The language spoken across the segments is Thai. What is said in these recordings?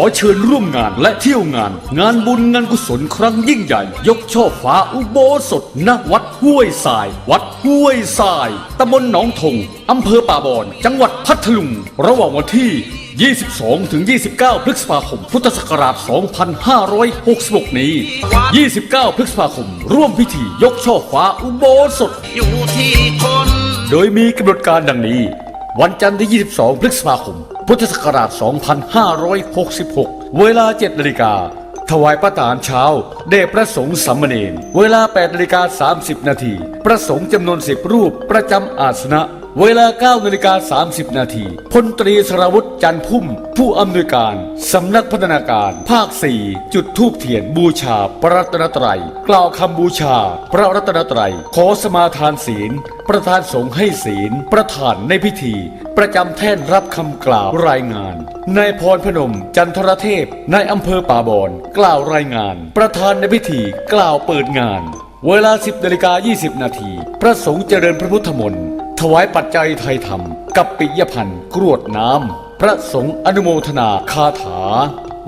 อเชิญร่วมงานและเที่ยวงาน งานบุญงานกุศลครั้งยิ่งใหญ่ ยกช่อฟ้าอุโบสถณวัดห้วยทราย วัดห้วยทรายตำบลหนองทงอำเภอป่าบอน จังหวัดพัทลุง ระหว่างวันที่ 22 ถึง 29 พฤษภาคม พุทธศักราช 2566 นี้ 29 พฤษภาคม ร่วมพิธียกช่อฟ้าอุโบสถ อยู่ที่คน โดยมีกำหนดการดังนี้ วันจันทร์ที่ 22 พฤษภาคม พุทธศักราช 2566 เวลา7นาฬิกา ถวายพระทารเช้าแด่พระสงฆ์สัมมเนนเวลา8นาฬิกา 30 นาที พระสงฆ์จำนวน 10 รูปประจำอาสนะ เวลา9นาฬิกา30 นาทีพลตรีสรวุฒิจันพุ่ม ผู้อำนวยการสำนักพัฒนาการ ภาค 4 จุดทูบเทียนบูชา พระรัตนตรัย กล่าวคำบูชา พระรัตนตรัย ขอสมาทานศีล ประธานสงฆ์ให้ศีล ประธานในพิธี ประจำแท่นรับคำกล่าวรายงานนายพรพนม จันทรเทพนายอำเภอป่าบอนกล่าวรายงาน ประธานในพิธีกล่าวเปิดงาน เวลา 10นาฬิกา20 นาทีพระสงฆ์เจริญพระพุทธมนต์ ถวายปัจจัยไทยธรรม กับปิยพันธ์กรวดน้ำ พระสงฆ์อนุโมทนาคาถา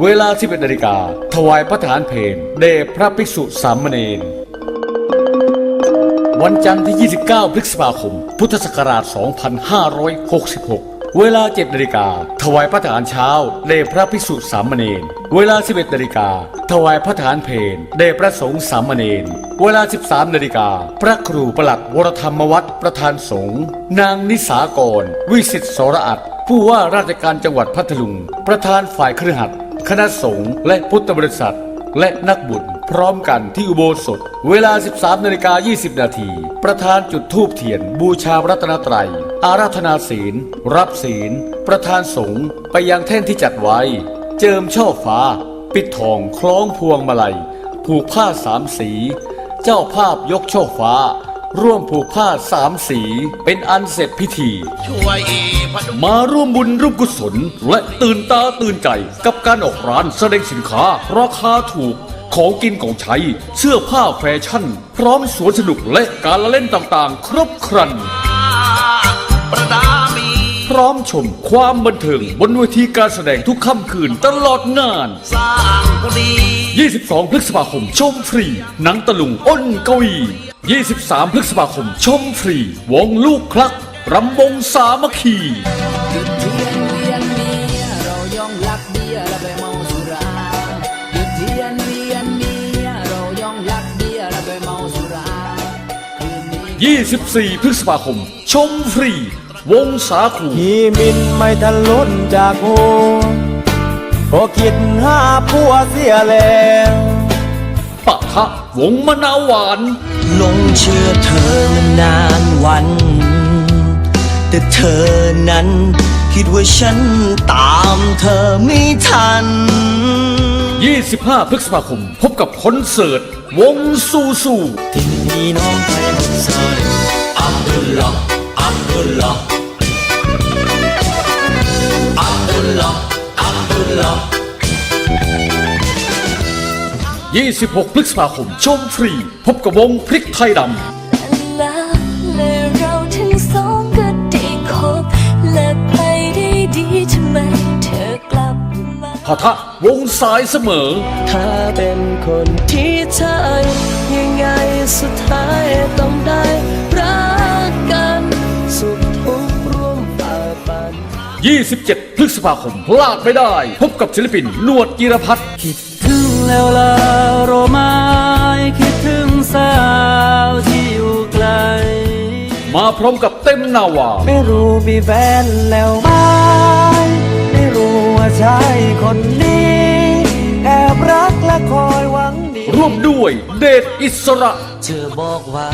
เวลา 11นาฬิกา ถวายพระฐานเพลเดพระภิกษุสามเณรวันจันทร์ที่ 29 พฤษภาคม พุทธศักราช 2566 เวลา7นาฬิกาถวายพระทหารเช้าเดพระภิกษุสามเณรเวลา 11นาฬิกาถวายพระทหารเพลเดพระสงฆ์สามเณรเวลา 13นาฬิกาพระครูประหลัดวรธรรมวัฒน์ประธานสงฆ์นางนิสากร วิสิตสรอัตผู้ว่าราชการจังหวัดพัทลุง ประธานฝ่ายเครือขัดคณะสงฆ์และพุทธบริษัท และนักบุญพร้อมกันที่อุโบสถ เวลา 13นาฬิกา20นาทีประธานจุดธูปเทียนบูชาพระรัตนตรัย อาราธนาศีล รับศีล ประธานสงฆ์ไปยังแท่นที่จัดไว้ เจิมช่อฟ้า ปิดทองคล้องพวงมาลัย ผูกผ้าสามสี เจ้าภาพยกช่อฟ้า ร่วมผูกผ้าสามสี เป็นอันเสร็จพิธีช่วยพดุงมาร่วมบุญร่วมกุศล และตื่นตาตื่นใจกับการออกร้านแสดงสินค้า ราคาถูกของกินของใช้ เสื้อผ้าแฟชั่น พร้อมสวนสนุกและการละเล่นต่างๆ ครบครันประดามีพ ร้อมชมความบันเทิงบนเวทีการแสดงทุกค่ำคืนตลอดงาน สร้างกุดี22 พฤษภาคม ชมฟรี หนังตะลุงอ้นเกวี23 พฤษภาคม ชมฟรี วงลูกคลักรำวงสามัคคี หยุดเทียนเวียนเมียเราย่องลักเบียร์และไปเมาสุราหยุดเทียนเวียนเมียเราย่องลักเบียร์และไปเมาสุราคืนนี้ 24 พฤษภาคม ชมฟรี วงสาคูที่มินไม่ทันล้นจากโหพอคิดหาผัวเสียแล้วปะทะวงมะนาวหวานหลงเชื่อเธอมานานวัน แต่เธอนั้นคิดว่าฉันตามเธอไม่ทัน 25 พฤษภาคม พบกับคอนเสิร์ต วงซูซูที่มีน้องไทยมุสลิมอับดุลลาห์อับดุลลาห์อับ ดุลลาห์อับดุลลาห์26 พฤษภาคม ชมฟรี พบกับวงพริกไทยดำแล้วและเราทั้งสองก็ได้คบและไปได้ดีทำไมเธอกลับมาพะทะวงสายเสมอ ถ้าเป็นคนที่ใช่ยังไงสุดท้ายต้อง 27 พฤษภาคมพลาดไม่ได้ พบกับศิลปินนวดกิรพัฒน์คิดถึงแล้วล่ะโรไมายคิดถึงสาวที่อยู่ไกล มาพร้อมกับเต็มนาวา ไม่รู้มีแฟนแล้วไหมไม่รู้ว่าใช่คนนี้แอบรักและคอยหวังดีร่วมด้วยเดชอิสระ เธอบอกว่า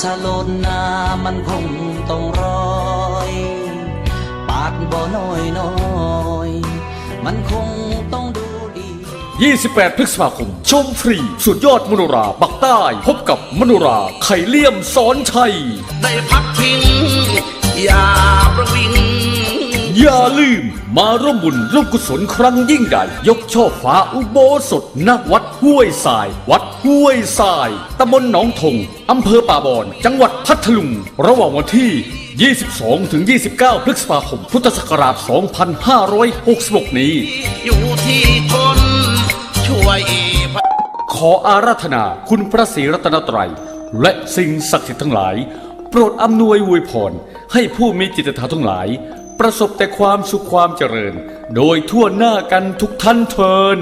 ถ้าโลดหน้ามันคงต้องรอยปาดบ่น้อยน้อยๆมันคงต้องดูดี 28 พฤษภาคม ชมฟรี สุดยอดมโนราปักใต้ พบกับมโนราไข่เลี่ยมสอนชัย ได้พักพิงอย่าประวิง อย่าลืมมาร่วมบุญร่วมกุศลครั้งยิ่งใหญ่ ยกช่อฟ้าอุโบสถณวัดห้วยทราย วัดห้วยทรายตำบลหนองทงอำเภอป่าบอน จังหวัดพัทลุง ระหว่างวันที่ 22 ถึง 29 พฤษภาคม พุทธศักราช 2566 นี้ อยู่ที่คนช่วยขออาราธนาคุณพระศรีรัตนตรัย และสิ่งศักดิ์สิทธิ์ทั้งหลาย โปรดอำนวยอวยพร ให้ผู้มีจิตศรัทธาทั้งหลาย ประสบแต่ความสุขความเจริญ โดยทั่วหน้ากันทุกท่านเทิน